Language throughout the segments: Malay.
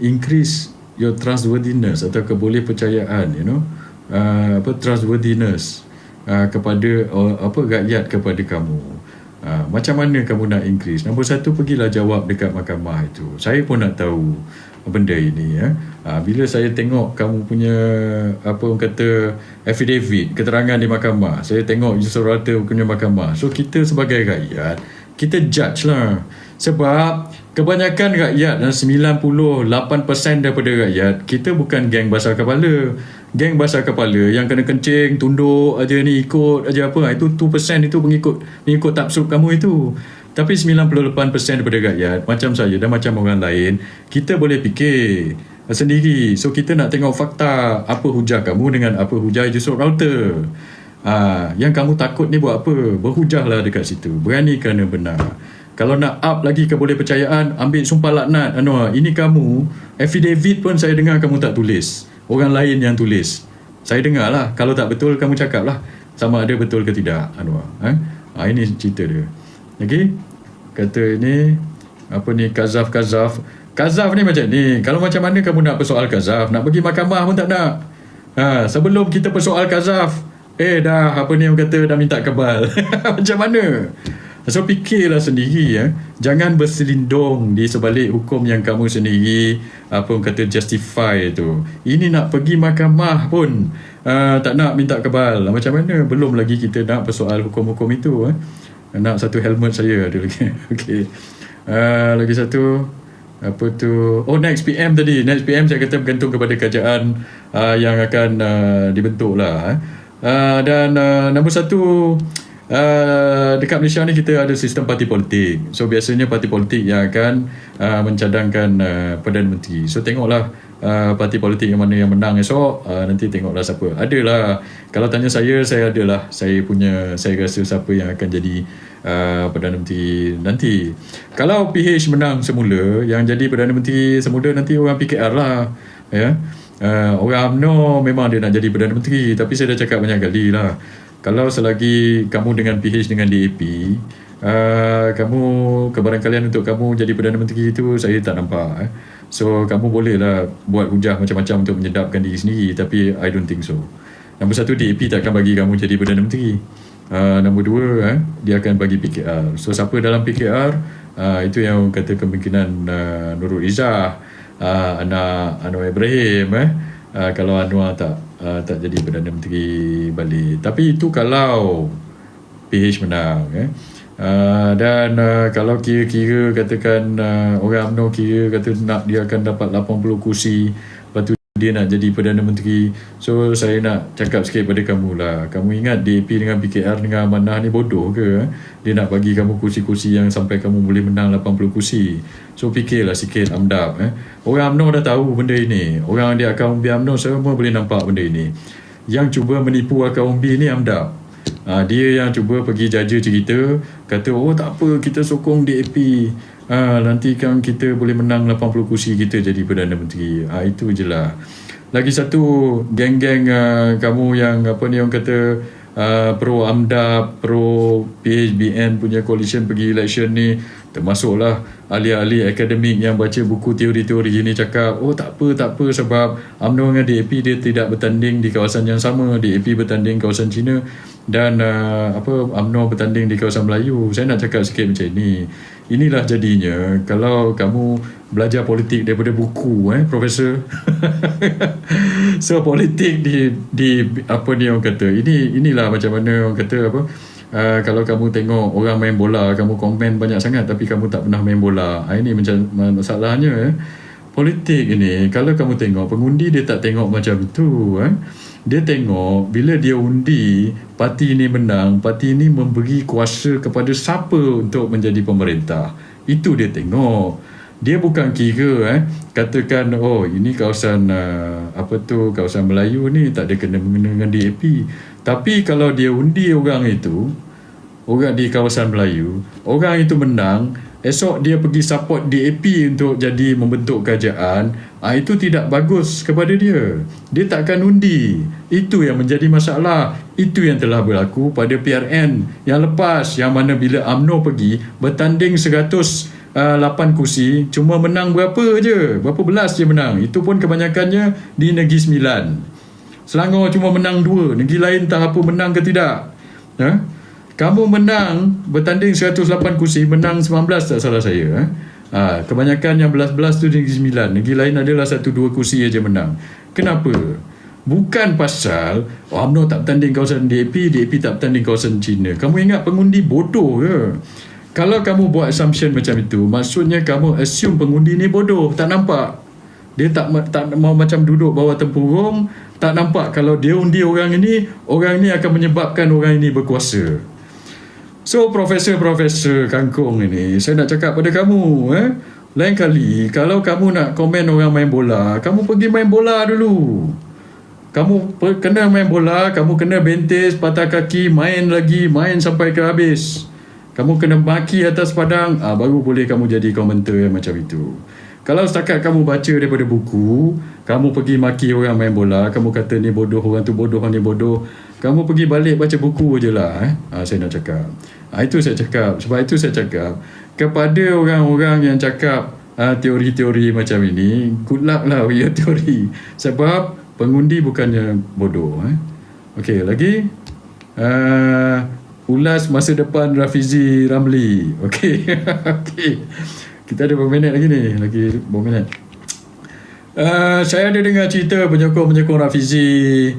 increase your trustworthiness atau keboleh percayaan you know uh, apa trustworthiness uh, kepada uh, apa rakyat kepada kamu uh, macam mana kamu nak increase nombor satu pergilah jawab dekat mahkamah itu saya pun nak tahu benda ini ya. Ha, bila saya tengok kamu punya apa orang kata affidavit, keterangan di mahkamah, saya tengok jurusurata punya mahkamah. So kita sebagai rakyat, kita judge lah. Sebab kebanyakan rakyat dan 98% daripada rakyat, kita bukan geng basah kepala. Geng basah kepala yang kena kencing, tunduk aja ni ikut aja apa. Itu 2% itu pengikut pengikut tafsir kamu itu. Tapi 98% daripada rakyat macam saya dan macam orang lain, kita boleh fikir sendiri. So kita nak tengok fakta apa hujah kamu dengan apa hujah Yusuf Router. Ha, yang kamu takut ni buat apa? Berhujahlah dekat situ. Berani kerana benar. Kalau nak up lagi keboleh percayaan, ambil sumpah laknat. Anu, ini kamu, affidavit pun saya dengar kamu tak tulis. Orang lain yang tulis. Saya dengar lah. Kalau tak betul, kamu cakap lah. Sama ada betul ke tidak. Anu, ha? ha, ini cerita dia. Okay Kata ni Apa ni Kazaf-kazaf Kazaf ni macam ni Kalau macam mana kamu nak persoal Kazaf Nak pergi mahkamah pun tak nak ha, Sebelum kita persoal Kazaf Eh dah Apa ni kata Dah minta kebal Macam mana So fikirlah sendiri ya. Jangan berselindung Di sebalik hukum yang kamu sendiri Apa kata justify tu. Ini nak pergi mahkamah pun. Uh, Tak nak minta kebal. Macam mana? Belum lagi kita nak persoal hukum-hukum itu eh nak satu helmet saya ada lagi. Okey. Uh, lagi satu. Apa tu? Oh next PM tadi. Next PM saya kata bergantung kepada kerajaan uh, yang akan uh, dibentuk lah uh, dan uh, nombor satu uh, dekat Malaysia ni kita ada sistem parti politik. So biasanya parti politik yang akan uh, mencadangkan uh, Perdana Menteri. So tengoklah uh, parti politik yang mana yang menang esok. Uh, nanti tengoklah siapa. Adalah kalau tanya saya saya adalah saya punya saya rasa siapa yang akan jadi uh, Perdana Menteri nanti. Kalau PH menang semula yang jadi Perdana Menteri semula nanti orang PKR lah ya. Uh, orang UMNO memang dia nak jadi Perdana Menteri tapi saya dah cakap banyak kali lah kalau selagi kamu dengan PH dengan DAP Uh, kamu kebarangkalian untuk kamu jadi Perdana Menteri itu saya tak nampak eh. So kamu boleh lah buat hujah macam-macam untuk menyedapkan diri sendiri tapi I don't think so. Nombor satu DAP tak akan bagi kamu jadi Perdana Menteri. Uh, nombor dua eh, dia akan bagi PKR. So siapa dalam PKR uh, itu yang kata kemungkinan uh, Nurul Izzah uh, anak Anwar Ibrahim eh. Uh, kalau Anwar tak uh, tak jadi Perdana Menteri balik. Tapi itu kalau PH menang eh. Uh, dan uh, kalau kira-kira katakan uh, orang UMNO kira kata nak dia akan dapat 80 kursi dia nak jadi Perdana Menteri. So saya nak cakap sikit pada kamu lah. Kamu ingat DAP dengan PKR dengan Amanah ni bodoh ke eh? dia nak bagi kamu kursi-kursi yang sampai kamu boleh menang 80 kursi. So fikirlah sikit amdap eh? orang UMNO dah tahu benda ini. Orang di akaun umbi UMNO semua boleh nampak benda ini. Yang cuba menipu akaun umbi ni amdap. Ha, dia yang cuba pergi jaja cerita kata oh tak apa kita sokong DAP ha, nanti kan kita boleh menang 80 kursi kita jadi Perdana Menteri. Ha, itu je lah. Lagi satu geng-geng uh, kamu yang apa ni orang kata uh, pro AMDAP pro PHBN punya coalition pergi election ni termasuklah ahli-ahli akademik yang baca buku teori-teori ini cakap oh tak apa tak apa sebab UMNO dengan DAP dia tidak bertanding di kawasan yang sama. DAP bertanding kawasan China dan uh, apa UMNO bertanding di kawasan Melayu. Saya nak cakap sikit macam ini inilah jadinya kalau kamu belajar politik daripada buku eh profesor so politik di di apa ni orang kata ini inilah macam mana orang kata apa Uh, kalau kamu tengok orang main bola kamu komen banyak sangat tapi kamu tak pernah main bola uh, ini macam masalahnya eh. politik ini kalau kamu tengok pengundi dia tak tengok macam tu eh. Dia tengok bila dia undi parti ini menang parti ini memberi kuasa kepada siapa untuk menjadi pemerintah. Itu dia tengok. Dia bukan kira eh katakan oh ini kawasan uh, apa tu kawasan Melayu ni tak ada kena mengena dengan DAP tapi kalau dia undi orang itu, orang di kawasan Melayu, orang itu menang, esok dia pergi support DAP untuk jadi membentuk kerajaan, ah itu tidak bagus kepada dia. Dia tak akan undi. Itu yang menjadi masalah. Itu yang telah berlaku pada PRN yang lepas yang mana bila AMNO pergi bertanding 100 uh, 8 kursi cuma menang berapa je berapa belas je menang itu pun kebanyakannya di Negeri Sembilan Selangor cuma menang 2 negeri lain tak apa menang ke tidak ha? Kamu menang bertanding 108 kursi menang 19 tak salah saya ha? Ha, kebanyakan yang belas-belas tu Negeri Sembilan. Negeri lain adalah satu dua kursi aja menang. Kenapa? Bukan pasal oh, UMNO tak bertanding kawasan DAP DAP tak bertanding kawasan China. Kamu ingat pengundi bodoh ke? Kalau kamu buat assumption macam itu Maksudnya kamu assume pengundi ni bodoh. Tak nampak. Dia tak tak mau macam duduk bawah tempurung Tak nampak kalau dia undi orang ini Orang ini akan menyebabkan orang ini berkuasa So profesor-profesor kangkung ini Saya nak cakap pada kamu eh? Lain kali Kalau kamu nak komen orang main bola Kamu pergi main bola dulu. Kamu kena main bola Kamu kena bentis Patah kaki Main lagi Main sampai ke habis. Kamu kena maki atas padang ah, Baru boleh kamu jadi komentar yang macam itu kalau setakat kamu baca daripada buku, kamu pergi maki orang main bola, kamu kata ni bodoh, orang tu bodoh, orang ni bodoh, kamu pergi balik baca buku je lah. Eh? Ha, saya nak cakap. Ha, itu saya cakap. Sebab itu saya cakap, kepada orang-orang yang cakap ha, teori-teori macam ini, good luck lah with your teori. Sebab pengundi bukannya bodoh. Eh? Okey, lagi. Uh, ulas masa depan Rafizi Ramli. Okey. Okey. Kita ada berapa minit lagi ni? Lagi berapa minit? Uh, saya ada dengar cerita penyokong-penyokong Rafizi.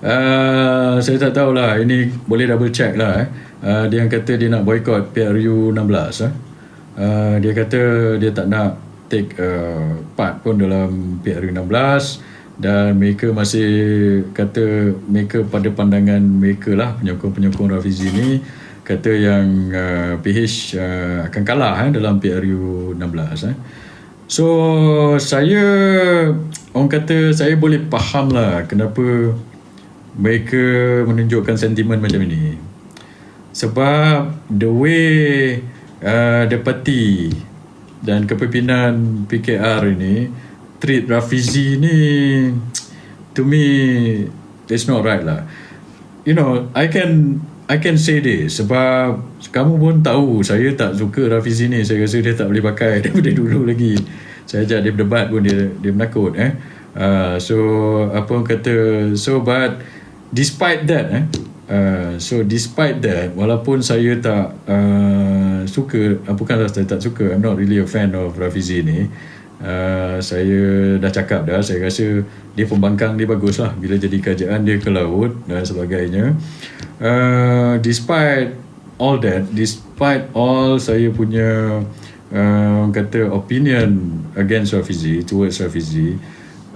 Uh, saya tak tahulah. Ini boleh double check lah. Eh. Uh, dia yang kata dia nak boycott PRU 16. Eh. Uh, dia kata dia tak nak take uh, part pun dalam PRU 16 dan mereka masih kata mereka pada pandangan mereka lah penyokong-penyokong Rafizi ni kata yang uh, PH uh, akan kalah eh, dalam PRU 16 eh. So saya orang kata saya boleh faham lah kenapa mereka menunjukkan sentimen macam ini. Sebab the way uh, the party dan kepimpinan PKR ini treat Rafizi ni to me it's not right lah. You know, I can I can say this sebab kamu pun tahu saya tak suka Rafizi ni saya rasa dia tak boleh pakai daripada dulu lagi. Saya ajak dia berdebat pun dia dia menakut eh. Uh, so apa orang kata so but despite that eh uh, so despite that walaupun saya tak uh, suka uh, bukanlah saya tak suka I'm not really a fan of Rafizi ni Uh, saya dah cakap dah saya rasa dia pembangkang dia bagus lah. Bila jadi kerajaan dia ke laut dan sebagainya. Uh, despite all that despite all saya punya uh, kata opinion against Rafizi towards Rafizi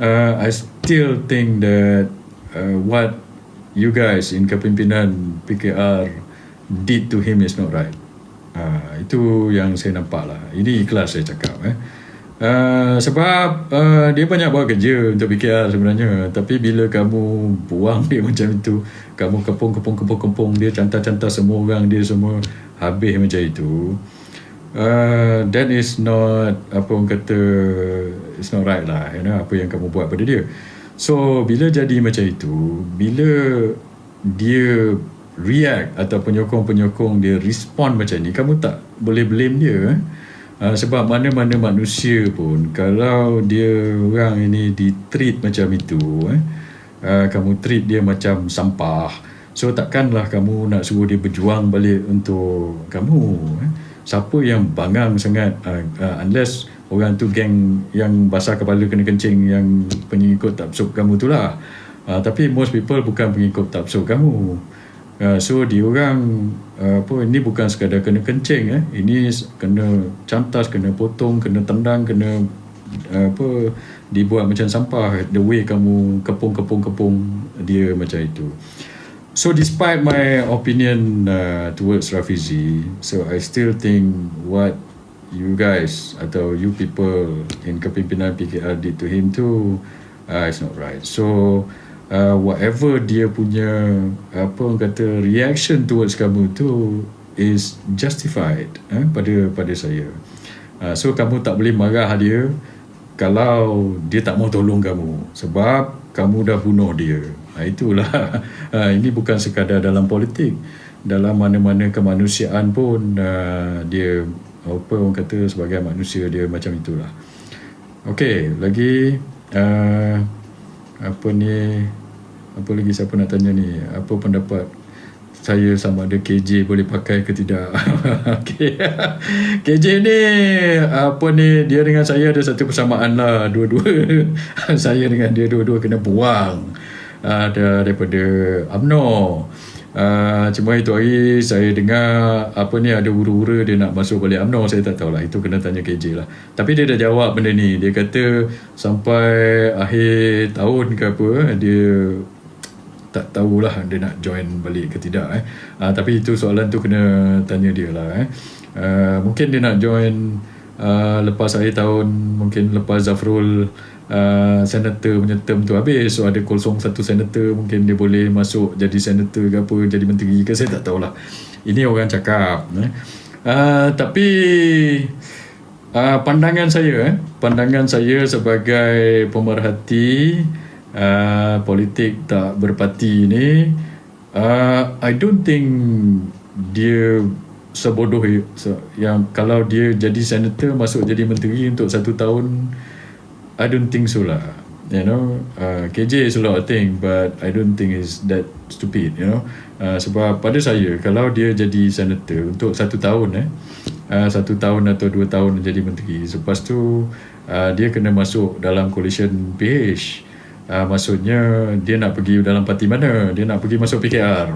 uh, I still think that uh, what you guys in kepimpinan PKR did to him is not right. Uh, itu yang saya nampak lah. Ini ikhlas saya cakap eh Uh, sebab uh, dia banyak buat kerja untuk BKR sebenarnya. Tapi bila kamu buang dia macam itu kamu kepung kepung kepung kepung dia cantar-cantar semua orang dia semua habis macam itu. Uh, that is not apa orang kata it's not right lah you know, apa yang kamu buat pada dia. So bila jadi macam itu bila dia react atau penyokong-penyokong dia respond macam ni kamu tak boleh blame dia eh? Uh, sebab mana-mana manusia pun kalau dia orang ini di treat macam itu eh uh, kamu treat dia macam sampah so takkanlah kamu nak suruh dia berjuang balik untuk kamu eh. Siapa yang bangang sangat uh, uh, unless orang tu geng yang basah kepala kena kencing yang pengikut tafsub kamu tu lah. Uh, tapi most people bukan pengikut tafsub kamu Uh, so dia orang uh, apa ini bukan sekadar kena kencing eh. Ini kena cantas kena potong kena tendang kena uh, apa dibuat macam sampah. The way kamu kepung-kepung-kepung dia macam itu. So despite my opinion uh, towards Rafizi so I still think what you guys atau you people in kepimpinan PKR did to him too uh, it's not right. So uh, whatever dia punya apa orang kata reaction towards kamu tu is justified eh, pada pada saya. Uh, so kamu tak boleh marah dia kalau dia tak mau tolong kamu sebab kamu dah bunuh dia. Uh, itulah uh, ini bukan sekadar dalam politik dalam mana-mana kemanusiaan pun uh, dia apa orang kata sebagai manusia dia macam itulah Okey, lagi uh, apa ni apa lagi siapa nak tanya ni? Apa pendapat saya sama ada KJ boleh pakai ke tidak? Okay. KJ ni apa ni? Dia dengan saya ada satu persamaan lah dua-dua. Saya dengan dia dua-dua kena buang. Ada daripada UMNO. Uh, cuma itu hari saya dengar apa ni ada ura-ura dia nak masuk balik UMNO. Saya tak tahulah itu kena tanya KJ lah. Tapi dia dah jawab benda ni. Dia kata sampai akhir tahun ke apa dia tak tahulah dia nak join balik ke tidak eh. Uh, tapi itu soalan tu kena tanya dia lah eh. Uh, mungkin dia nak join uh, lepas akhir tahun mungkin lepas Zafrul uh, senator punya term tu habis so ada kosong satu senator mungkin dia boleh masuk jadi senator ke apa jadi menteri ke saya tak tahulah ini orang cakap eh. uh, tapi uh, pandangan saya eh, pandangan saya sebagai pemerhati uh, politik tak berparti ni uh, I don't think dia sebodoh yang kalau dia jadi senator masuk jadi menteri untuk satu tahun I don't think so lah. You know, uh, KJ is a lot of thing, but I don't think is that stupid. You know, uh, sebab pada saya kalau dia jadi senator untuk satu tahun eh, uh, satu tahun atau dua tahun jadi menteri, lepas tu uh, dia kena masuk dalam coalition PH. Uh, maksudnya dia nak pergi dalam parti mana? Dia nak pergi masuk PKR.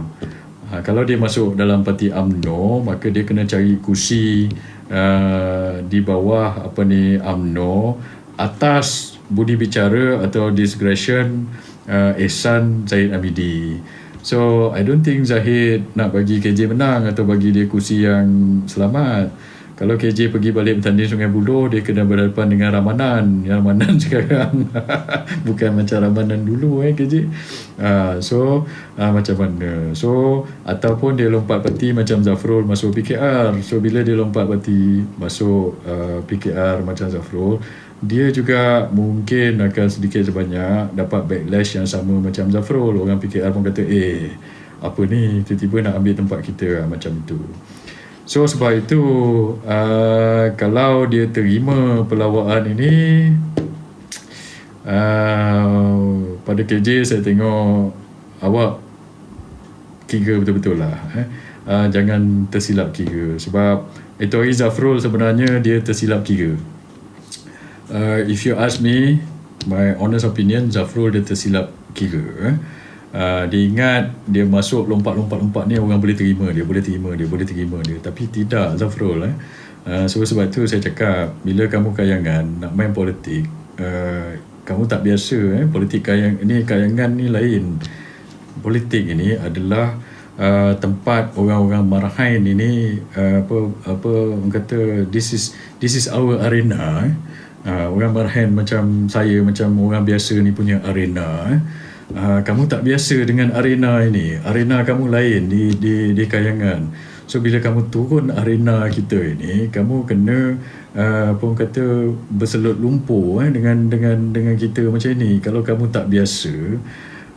Uh, kalau dia masuk dalam parti AMNO, maka dia kena cari kursi uh, di bawah apa ni AMNO atas budi bicara atau discretion uh, Ehsan Zahid Amidi. So, I don't think Zahid nak bagi KJ menang atau bagi dia kursi yang selamat. Kalau KJ pergi balik bertanding Sungai Buloh, dia kena berhadapan dengan Ramanan. Yang Ramanan sekarang bukan macam Ramanan dulu eh KJ. Uh, so, uh, macam mana? So, ataupun dia lompat peti macam Zafrul masuk PKR. So, bila dia lompat peti masuk uh, PKR macam Zafrul, dia juga mungkin akan sedikit sebanyak dapat backlash yang sama macam Zafrul orang PKR pun kata eh apa ni tiba-tiba nak ambil tempat kita macam itu so sebab itu uh, kalau dia terima pelawaan ini uh, pada KJ saya tengok awak kira betul-betul lah eh. uh, jangan tersilap kira sebab itu hari Zafrul sebenarnya dia tersilap kira uh, if you ask me my honest opinion Zafrul dia tersilap kira eh. Uh, dia ingat dia masuk lompat-lompat-lompat ni orang boleh terima dia boleh terima dia boleh terima dia tapi tidak Zafrul eh. Uh, sebab tu saya cakap bila kamu kayangan nak main politik uh, kamu tak biasa eh. politik kayang ini kayangan ni lain politik ini adalah uh, tempat orang-orang marahin ini uh, apa apa orang kata this is this is our arena eh. Uh, orang berhen macam saya macam orang biasa ni punya arena eh. Uh, kamu tak biasa dengan arena ini. Arena kamu lain di di di kayangan. So bila kamu turun arena kita ini, kamu kena uh, apa orang kata berselut lumpur eh dengan dengan dengan kita macam ini. Kalau kamu tak biasa,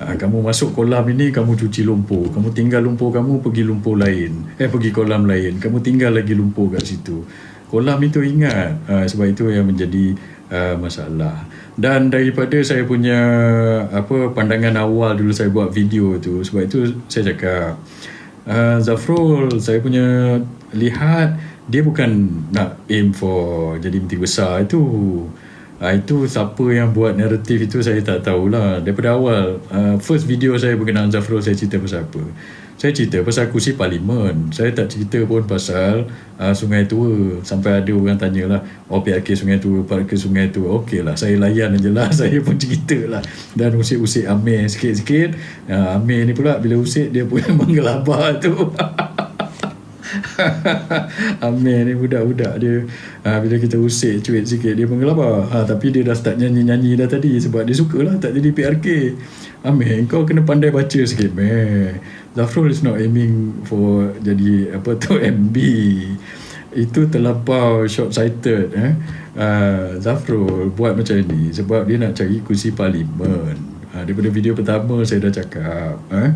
uh, kamu masuk kolam ini kamu cuci lumpur. Kamu tinggal lumpur kamu pergi lumpur lain. Eh pergi kolam lain. Kamu tinggal lagi lumpur kat situ kolam itu ingat uh, sebab itu yang menjadi uh, masalah dan daripada saya punya apa pandangan awal dulu saya buat video tu sebab itu saya cakap uh, Zafrul saya punya lihat dia bukan nak aim for jadi menteri besar. Itu uh, itu siapa yang buat naratif itu saya tak tahulah. Daripada awal uh, first video saya berkenaan Zafrul saya cerita pasal apa saya cerita pasal kursi parlimen. Saya tak cerita pun pasal uh, sungai tua. Sampai ada orang tanya lah oh PRK sungai tua PRK sungai tua? Okey lah saya layan je lah. Saya pun cerita lah. Dan usik-usik Amir sikit-sikit. Uh, Amir ni pula bila usik dia pun menggelabah tu. Amir ni budak-budak dia. Ha, Bila kita usik cuit sikit Dia menggelabah ha, Tapi dia dah start nyanyi-nyanyi dah tadi Sebab dia suka lah Tak jadi PRK Amir kau kena pandai baca sikit Amir Zafrul is not aiming for jadi apa tu MB itu terlampau short sighted eh. Uh, Zafrul buat macam ni sebab dia nak cari kursi parlimen. Uh, daripada video pertama saya dah cakap eh